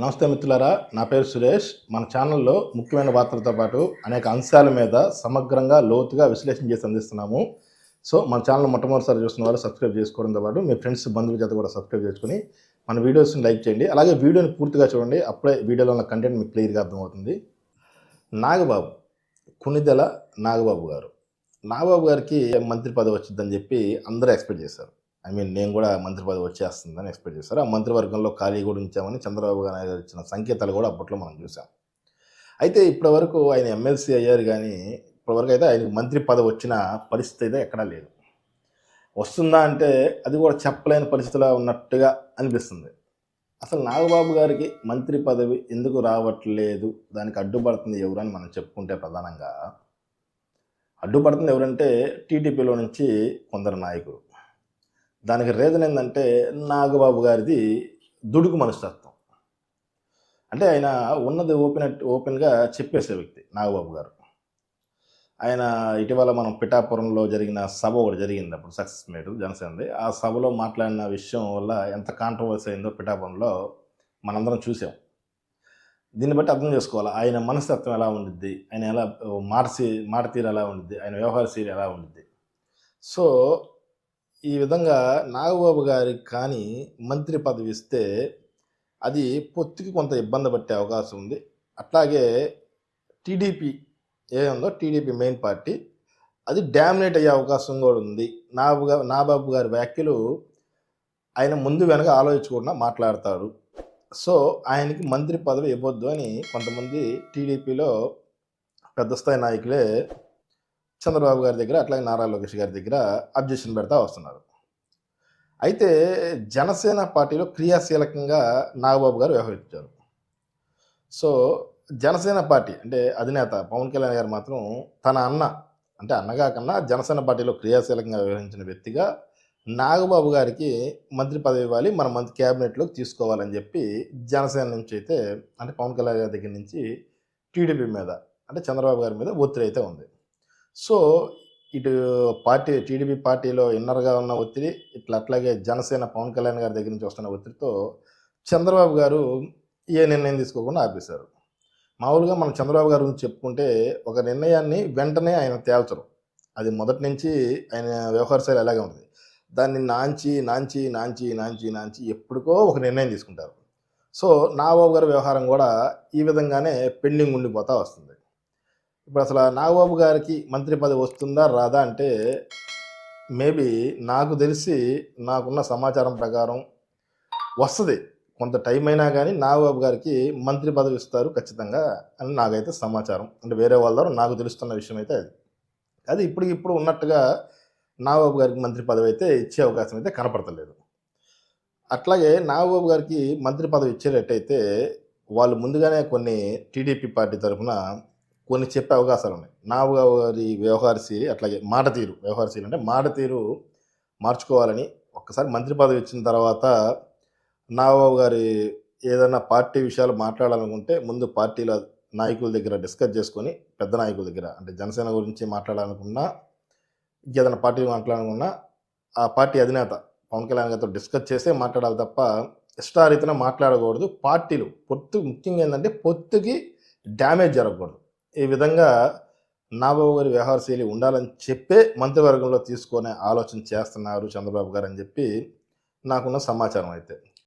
నమస్తే మిత్రులారా నా పేరు సురేష్. మన ఛానల్లో ముఖ్యమైన వార్తలతో పాటు అనేక అంశాల మీద సమగ్రంగా లోతుగా విశ్లేషణ చేసి అందిస్తున్నాము. సో మన ఛానల్ మొట్టమొదటిసారి చూస్తున్న వారు సబ్స్క్రైబ్ చేసుకోవడంతో పాటు మీ ఫ్రెండ్స్ బంధువుల చేత కూడా సబ్స్క్రైబ్ చేసుకుని మన వీడియోస్ని లైక్ చేయండి. అలాగే వీడియోని పూర్తిగా చూడండి. అప్పుడే వీడియోలో ఉన్న కంటెంట్ మీకు క్లియర్గా అర్థమవుతుంది. నాగబాబు కునిదెల నాగబాబు గారు. నాగబాబు గారికి మంత్రి పదవి వచ్చిందని చెప్పి అందరూ ఎక్స్పెక్ట్ చేశారు. ఐ మీన్ నేను కూడా మంత్రి పదవి వచ్చేస్తుందని ఎక్స్పెక్ట్ చేశారు. ఆ మంత్రివర్గంలో ఖాళీ కూడా ఉంచామని చంద్రబాబు గారు ఇచ్చిన సంకేతాలు కూడా అప్పట్లో మనం చూసాం అయితే ఇప్పటివరకు ఆయన ఎమ్మెల్సీ అయ్యారు కానీ ఇప్పటివరకు అయితే ఆయనకు మంత్రి పదవి వచ్చిన పరిస్థితి అయితే ఎక్కడా లేదు. వస్తుందా అంటే అది కూడా చెప్పలేని పరిస్థితిలో ఉన్నట్టుగా అనిపిస్తుంది. అసలు నాగబాబు గారికి మంత్రి పదవి ఎందుకు రావట్లేదు? దానికి అడ్డుపడుతుంది ఎవరని మనం చెప్పుకుంటే ప్రధానంగా అడ్డుపడుతుంది ఎవరంటే టీడీపీలో నుంచి కొందరు నాయకులు. దానికి రీజన్ ఏంటంటే నాగబాబు గారిది దుడుకు మనస్తత్వం. అంటే ఆయన ఉన్నది ఓపెన్ ఓపెన్గా చెప్పేసే వ్యక్తి నాగబాబు గారు. ఆయన ఇటీవల మనం పిఠాపురంలో జరిగిన సభ ఒకటి జరిగింది అప్పుడు సక్సెస్ మీట్ జనసేనది. ఆ సభలో మాట్లాడిన విషయం వల్ల ఎంత కాంట్రవర్సీ అయిందో పిఠాపురంలో మనందరం చూసాం. దీన్ని బట్టి అర్థం చేసుకోవాలి ఆయన మనస్తత్వం ఎలా ఉండిద్ది ఆయన ఎలా మాట మాట తీరు ఎలా ఉండిద్ది ఆయన వ్యవహార శైలి ఎలా ఉండిద్ది. సో ఈ విధంగా నాగబాబు గారికి కానీ మంత్రి పదవి ఇస్తే అది పొత్తుకి కొంత ఇబ్బంది పట్టే అవకాశం ఉంది. అట్లాగే టీడీపీ ఏ ఉందో టీడీపీ మెయిన్ పార్టీ అది డామినేట్ అయ్యే అవకాశం కూడా ఉంది. నాబాబు గారు నాబాబు గారి వ్యాఖ్యలు ఆయన ముందు వెనక ఆలోచించకుండా మాట్లాడతాడు సో ఆయనకి మంత్రి పదవి ఇవ్వద్దు అని కొంతమంది టీడీపీలో పెద్ద స్థాయి నాయకులే చంద్రబాబు గారి దగ్గర అట్లాగే నారా లోకేష్ గారి దగ్గర అబ్జెక్షన్ పెడతా వస్తున్నారు. అయితే జనసేన పార్టీలో క్రియాశీలకంగా నాగబాబు గారు వ్యవహరించారు. సో జనసేన పార్టీ అంటే అధినేత పవన్ కళ్యాణ్ గారు మాత్రం తన అన్న అంటే అన్నగా కన్నా జనసేన పార్టీలో క్రియాశీలకంగా వ్యవహరించిన వ్యక్తిగా నాగబాబు గారికి మంత్రి పదవి ఇవ్వాలి మన మంత్రి క్యాబినెట్లోకి తీసుకోవాలని చెప్పి జనసేన నుంచి అయితే అంటే పవన్ కళ్యాణ్ గారి దగ్గర నుంచి టీడీపీ మీద అంటే చంద్రబాబు గారి మీద ఒత్తిడి అయితే ఉంది. సో ఇటు పార్టీ టీడీపీ పార్టీలో ఇన్నర్గా ఉన్న ఒత్తిడి ఇట్లా అట్లాగే జనసేన పవన్ కళ్యాణ్ గారి దగ్గర నుంచి వస్తున్న ఒత్తిడితో చంద్రబాబు గారు ఏ నిర్ణయం తీసుకోకుండా ఆపేశారు. మామూలుగా మనం చంద్రబాబు గారి గురించి చెప్పుకుంటే ఒక నిర్ణయాన్ని వెంటనే ఆయన తేల్చరు. అది మొదటి నుంచి ఆయన వ్యవహార శైలి అలాగే ఉంటుంది. దాన్ని నాంచి నాంచి నాంచి నాంచి నాంచి ఎప్పటికో ఒక నిర్ణయం తీసుకుంటారు. సో నాగబాబు గారి వ్యవహారం కూడా ఈ విధంగానే పెండింగ్ ఉండిపోతూ వస్తుంది. ఇప్పుడు అసలు నాగబాబు గారికి మంత్రి పదవి వస్తుందా రాదా అంటే మేబీ నాకు తెలిసి నాకున్న సమాచారం ప్రకారం వస్తుంది. కొంత టైం అయినా కానీ నాగబాబు గారికి మంత్రి పదవి ఇస్తారు ఖచ్చితంగా అని నాకైతే సమాచారం. అంటే వేరే వాళ్ళ ద్వారా నాకు తెలుస్తున్న విషయం అయితే అది. అది ఇప్పుడు ఇప్పుడు ఉన్నట్టుగా నాగబాబు గారికి మంత్రి పదవి అయితే ఇచ్చే అవకాశం అయితే కనపడతలేదు. అట్లాగే నాగబాబు గారికి మంత్రి పదవి ఇచ్చేటట్టయితే వాళ్ళు ముందుగానే కొన్ని టీడీపీ పార్టీ తరఫున కొన్ని చెప్పే అవకాశాలు ఉన్నాయి. నాగబాబు గారి వ్యవహారశీలి అట్లాగే మాట తీరు. వ్యవహారశీలి అంటే మాట తీరు మార్చుకోవాలని ఒక్కసారి మంత్రి పదవి ఇచ్చిన తర్వాత నాబాబు గారి ఏదైనా పార్టీ విషయాలు మాట్లాడాలనుకుంటే ముందు పార్టీల నాయకుల దగ్గర డిస్కస్ చేసుకొని పెద్ద నాయకుల దగ్గర అంటే జనసేన గురించి మాట్లాడాలనుకున్నా ఇంకేదైనా పార్టీ మాట్లాడాలనుకున్నా ఆ పార్టీ అధినేత పవన్ కళ్యాణ్ గారితో డిస్కస్ చేసే మాట్లాడాలి తప్ప ఇష్టారీతిన మాట్లాడకూడదు. పార్టీలు పొత్తు ముఖ్యంగా ఏంటంటే పొత్తుకి డ్యామేజ్ జరగకూడదు. ఈ విధంగా నాబాబు గారి వ్యవహార శైలి ఉండాలని చెప్పే మంత్రివర్గంలో తీసుకునే ఆలోచన చేస్తున్నారు చంద్రబాబు గారు అని చెప్పి నాకున్న సమాచారం అయితే.